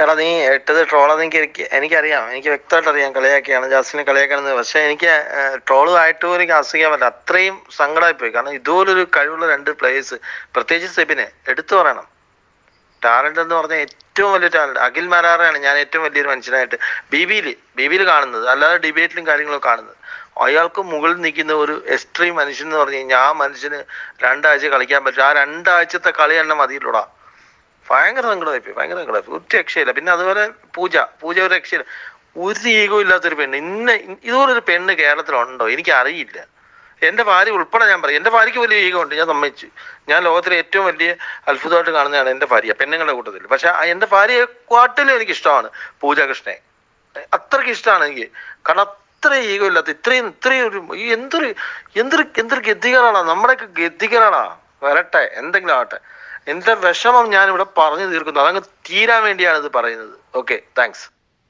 എടാ നീ ഇട്ടത് ട്രോളാന്ന് എനിക്ക് എനിക്ക് എനിക്കറിയാം. എനിക്ക് വ്യക്തമായിട്ട് അറിയാം കളിയാക്കിയാണ്. ജാസ്മിനെ കളിയാക്കണമെന്ന്. പക്ഷെ എനിക്ക് ട്രോൾ ആയിട്ട് പോലും എനിക്ക് ആസ്വദിക്കാൻ പറ്റില്ല. അത്രയും സങ്കടമായി പോയി കാരണം ഇതുപോലൊരു കഴിവുള്ള രണ്ട് പ്ലേയേഴ്സ് പ്രത്യേകിച്ച് സെബിനെ എടുത്തു പറയണം. ടാലന്റ് എന്ന് പറഞ്ഞാൽ ഏറ്റവും വലിയ ടാലന്റ് അഖിൽ മരാറയാണ് ഞാൻ ഏറ്റവും വലിയൊരു മനുഷ്യനായിട്ട് ബി ബിയിൽ ബി ബിയിൽ കാണുന്നത്. അല്ലാതെ ഡിബേറ്റിലും കാര്യങ്ങളും കാണുന്നത്. അയാൾക്ക് മുകളിൽ നിൽക്കുന്ന ഒരു എക്സ്ട്രീം മനുഷ്യൻ എന്ന് പറഞ്ഞു കഴിഞ്ഞാൽ ആ മനുഷ്യന് രണ്ടാഴ്ച കളിക്കാൻ പറ്റും. ആ രണ്ടാഴ്ചത്തെ കളി തന്നെ മതിയില്ലൂടാ. ഭയങ്കര സങ്കടമായിപ്പോയി ഭയങ്കര സങ്കടമായി ഒരു രക്ഷയില്ല. പിന്നെ അതുപോലെ പൂജ. പൂജ ഒരു രക്ഷയില്ല. ഒരു ഈഗോ ഇല്ലാത്തൊരു പെണ്ണ്. ഇന്ന ഇതുപോലൊരു പെണ്ണ് കേരളത്തിലുണ്ടോ? എനിക്ക് അറിയില്ല എന്റെ ഭാര്യ ഉൾപ്പെടെ ഞാൻ പറയും. എന്റെ ഭാര്യയ്ക്ക് വലിയ ഈഗോ ഉണ്ട്. ഞാൻ സമ്മതിച്ചു. ഞാൻ ലോകത്തിലെ ഏറ്റവും വലിയ അത്ഭുതമായിട്ട് കാണുന്നതാണ് എന്റെ ഭാര്യ പെണ്ണുങ്ങളുടെ കൂട്ടത്തിൽ. പക്ഷെ എന്റെ ഭാര്യയെ കാട്ടിലും എനിക്ക് ഇഷ്ടമാണ് പൂജ കൃഷ്ണയെ അത്രയ്ക്ക് ഇഷ്ടമാണ് എനിക്ക്. കാരണം അത്ര ഈഗോ ഇല്ലാത്ത ഇത്രയും ഇത്രയും ഒരു എന്തൊരു എന്തൊരു എന്തൊരു ഗതികളാണ് നമ്മുടെയൊക്കെ ഗതികളാണ് വരട്ടെ എന്തെങ്കിലും ആവട്ടെ. എന്റെ വിഷമം ഞാൻ ഇവിടെ പറഞ്ഞു തീർക്കുന്നു. അതങ്ങ് തീരാൻ വേണ്ടിയാണ് ഇത് പറയുന്നത്. Okay thanks